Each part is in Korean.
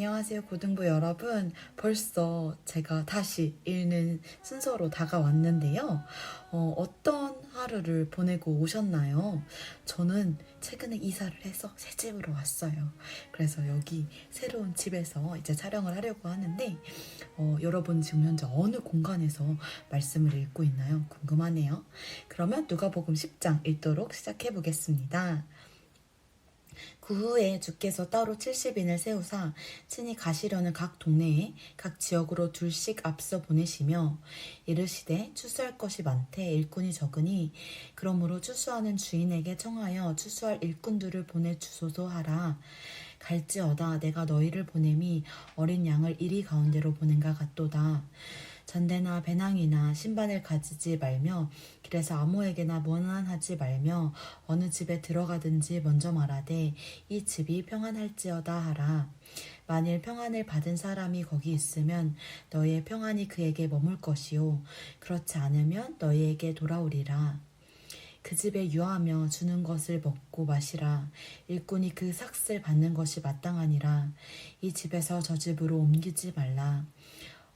안녕하세요, 고등부 여러분. 벌써 제가 다시 읽는 순서로 다가왔는데요. 어, 어떤 하루를 보내고 오셨나요? 저는 최근에 이사를 해서 새 집으로 왔어요. 그래서 여기 새로운 집에서 이제 촬영을 하려고 하는데, 어, 여러분 지금 현재 어느 공간에서 말씀을 읽고 있나요? 궁금하네요. 그러면 누가복음 10장 읽도록 시작해 보겠습니다. 그 후에 주께서 따로 70인을 세우사 친히 가시려는 각 동네에 각 지역으로 둘씩 앞서 보내시며 이르시되 추수할 것이 많되 일꾼이 적으니 그러므로 추수하는 주인에게 청하여 추수할 일꾼들을 보내 주소서 하라. 갈지어다 내가 너희를 보냄이 어린 양을 이리 가운데로 보낸가 같도다 잔대나 배낭이나 신반을 가지지 말며 길에서 아무에게나 무난하지 말며 어느 집에 들어가든지 먼저 말하되 이 집이 평안할지어다 하라. 만일 평안을 받은 사람이 거기 있으면 너희의 평안이 그에게 머물 것이요 그렇지 않으면 너희에게 돌아오리라. 그 집에 유하며 주는 것을 먹고 마시라. 일꾼이 그 삭슬 받는 것이 마땅하니라. 이 집에서 저 집으로 옮기지 말라.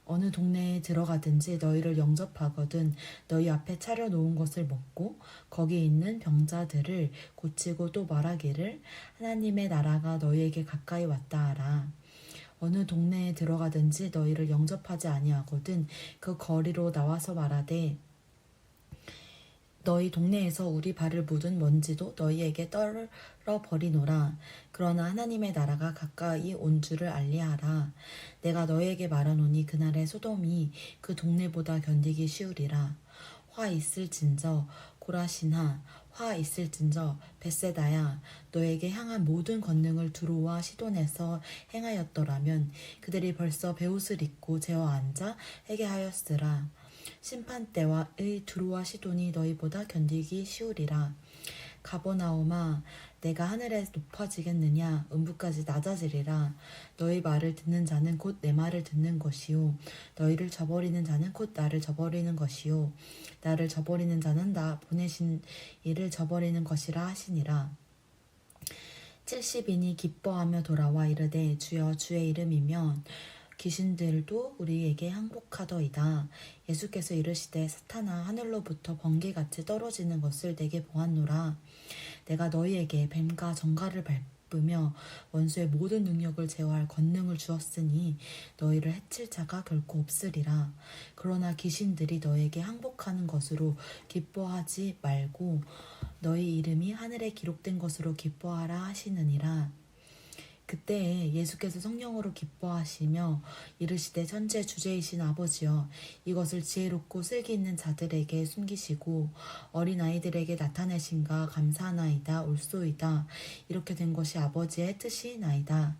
어느 동네에 들어가든지 너희를 영접하거든 너희 앞에 차려놓은 것을 먹고 거기 있는 병자들을 고치고 또 말하기를 하나님의 나라가 너희에게 가까이 왔다 하라. 어느 동네에 들어가든지 너희를 영접하지 아니하거든 그 거리로 나와서 말하되 너희 동네에서 우리 발을 묻은 먼지도 너희에게 떨어 버리노라. 그러나 하나님의 나라가 가까이 온 줄을 알리하라. 내가 너희에게 말하노니 그날의 소돔이 그 동네보다 견디기 쉬우리라. 화 있을 진저 고라시나 화 있을 진저 베세다야 너에게 향한 모든 권능을 두로와 시돈에서 행하였더라면 그들이 벌써 베옷을 입고 제어 앉아 회개하였으라. 심판 때와 의 두루와 시돈이 너희보다 견디기 쉬우리라. 가보나오마 내가 하늘에 높아지겠느냐? 음부까지 낮아지리라. 너희 말을 듣는 자는 곧 내 말을 듣는 것이요. 너희를 저버리는 자는 곧 나를 저버리는 것이요. 나를 저버리는 자는 나 보내신 이를 저버리는 것이라 하시니라. 70인이 기뻐하며 돌아와 이르되 주여 주의 이름이면 귀신들도 우리에게 항복하더이다. 예수께서 이르시되 사탄아 하늘로부터 번개같이 떨어지는 것을 내게 보았노라. 내가 너희에게 뱀과 정갈을 밟으며 원수의 모든 능력을 제어할 권능을 주었으니 너희를 해칠 자가 결코 없으리라. 그러나 귀신들이 너에게 항복하는 것으로 기뻐하지 말고 너희 이름이 하늘에 기록된 것으로 기뻐하라 하시느니라. 그때 예수께서 성령으로 기뻐하시며 이르시되 천재 주제이신 아버지여 이것을 지혜롭고 슬기 있는 자들에게 숨기시고 어린 아이들에게 나타내신가 감사하나이다 올소이다 이렇게 된 것이 아버지의 뜻이나이다.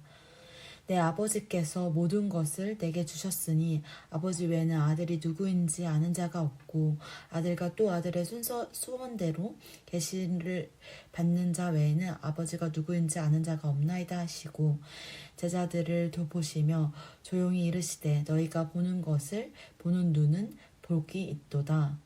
내 아버지께서 모든 것을 내게 주셨으니 아버지 외에는 아들이 누구인지 아는 자가 없고 아들과 또 아들의 순서 수원대로 계시를 받는 자 외에는 아버지가 누구인지 아는 자가 없나이다 하시고 제자들을 돌보시며 조용히 이르시되 너희가 보는 것을 보는 눈은 복이 있도다.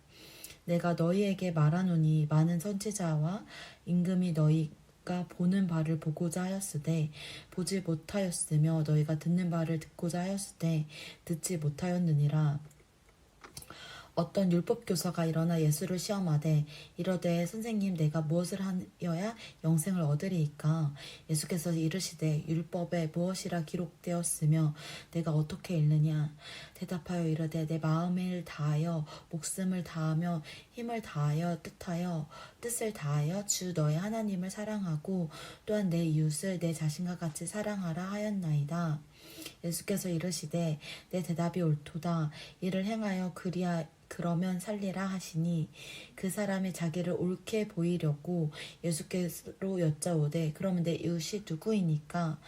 내가 너희에게 말하노니 많은 선지자와 임금이 너희 가 보는 바를 보고자 하였으되 보지 못하였으며 너희가 듣는 바를 듣고자 하였으되 듣지 못하였느니라 어떤 율법 교사가 일어나 예수를 시험하되 이러되 선생님 내가 무엇을 하여야 영생을 얻으리이까? 예수께서 이르시되 율법에 무엇이라 기록되었으며 내가 어떻게 읽느냐? 대답하여 이르되 내 마음을 다하여 목숨을 다하며 힘을 다하여 뜻하여 뜻을 다하여 주 너의 하나님을 사랑하고 또한 내 이웃을 내 자신과 같이 사랑하라 하였나이다. 예수께서 이르시되 내 대답이 옳도다. 이를 행하여 그리하 그러면 살리라 하시니 그 사람이 자기를 옳게 보이려고 예수께로 여짜오되 그러면 내 이웃이 누구이니까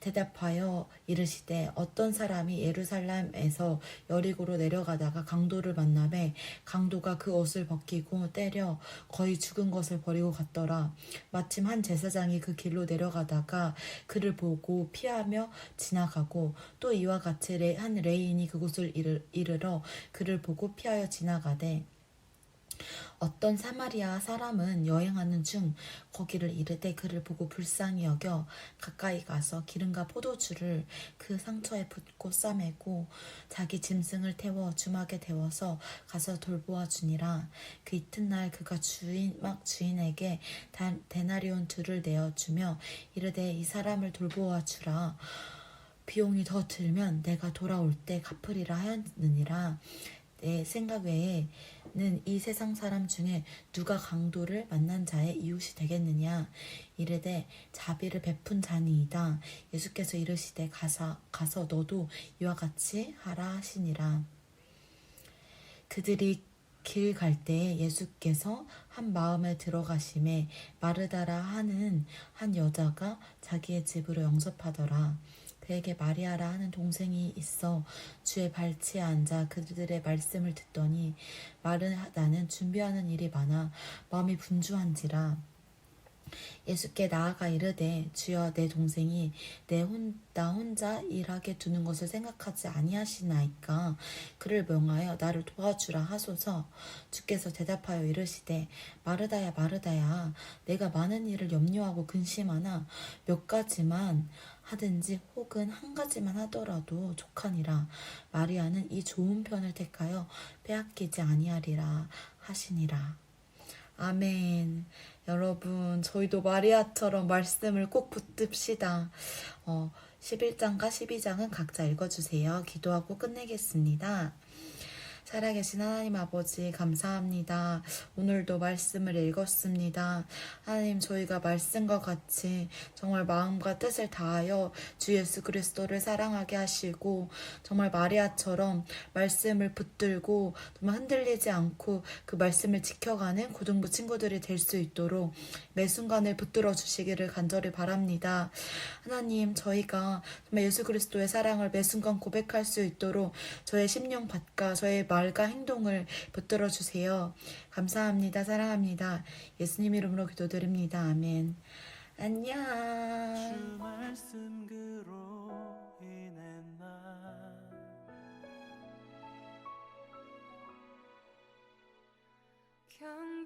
대답하여 이르시되 어떤 사람이 예루살렘에서 여리고로 내려가다가 강도를 만나매 강도가 그 옷을 벗기고 때려 거의 죽은 것을 버리고 갔더라. 마침 한 제사장이 그 길로 내려가다가 그를 보고 피하며 지나가고 또 이와 같이 한 레인이 그곳을 이르러 그를 보고 피하여 지나가되 어떤 사마리아 사람은 여행하는 중 거기를 이르되 그를 보고 불쌍히 여겨 가까이 가서 기름과 포도주를 그 상처에 붓고 싸매고 자기 짐승을 태워 주막에 데워서 가서 돌보아 주니라. 그 이튿날 그가 주인 막 주인에게 다- 데나리온 둘을 내어 주며 이르되 이 사람을 돌보아 주라. 비용이 더 들면 내가 돌아올 때 갚으리라 하였느니라 내 생각 외에는 이 세상 사람 중에 누가 강도를 만난 자의 이웃이 되겠느냐? 이르되 자비를 베푼 자니이다. 예수께서 이르시되 가서 가서 너도 이와 같이 하라 하시니라. 그들이 길 갈 때에 예수께서 한 마음에 들어가심에 마르다라 하는 한 여자가 자기의 집으로 영접하더라. 그에게 마리아라 하는 동생이 있어 주의 발치에 앉아 그들의 말씀을 듣더니 마르다는 준비하는 일이 많아 마음이 분주한지라. 예수께 나아가 이르되 주여 내 동생이 내 혼, 나 혼자 일하게 두는 것을 생각하지 아니하시나이까? 그를 명하여 나를 도와주라 하소서. 주께서 대답하여 이르시되 마르다야 마르다야 내가 많은 일을 염려하고 근심하나 몇 가지만 하든지 혹은 한 가지만 하더라도 족하니라 마리아는 이 좋은 편을 택하여 빼앗기지 아니하리라 하시니라 아멘. 여러분, 저희도 마리아처럼 말씀을 꼭 붙듭시다. 어, 11장과 12장은 각자 읽어주세요. 기도하고 끝내겠습니다. 살아계신 하나님 아버지, 감사합니다. 오늘도 말씀을 읽었습니다. 하나님, 저희가 말씀과 같이 정말 마음과 뜻을 다하여 주 예수 그리스도를 사랑하게 하시고, 정말 마리아처럼 말씀을 붙들고, 정말 흔들리지 않고 그 말씀을 지켜가는 고등부 친구들이 될 수 있도록 매 순간을 붙들어 주시기를 간절히 바랍니다. 하나님, 저희가 정말 예수 그리스도의 사랑을 매 순간 고백할 수 있도록 저의 심령 밭과 저의 말과 행동을 붙들어 주세요. 감사합니다. 사랑합니다. 예수님 이름으로 기도드립니다. 아멘. 안녕. 견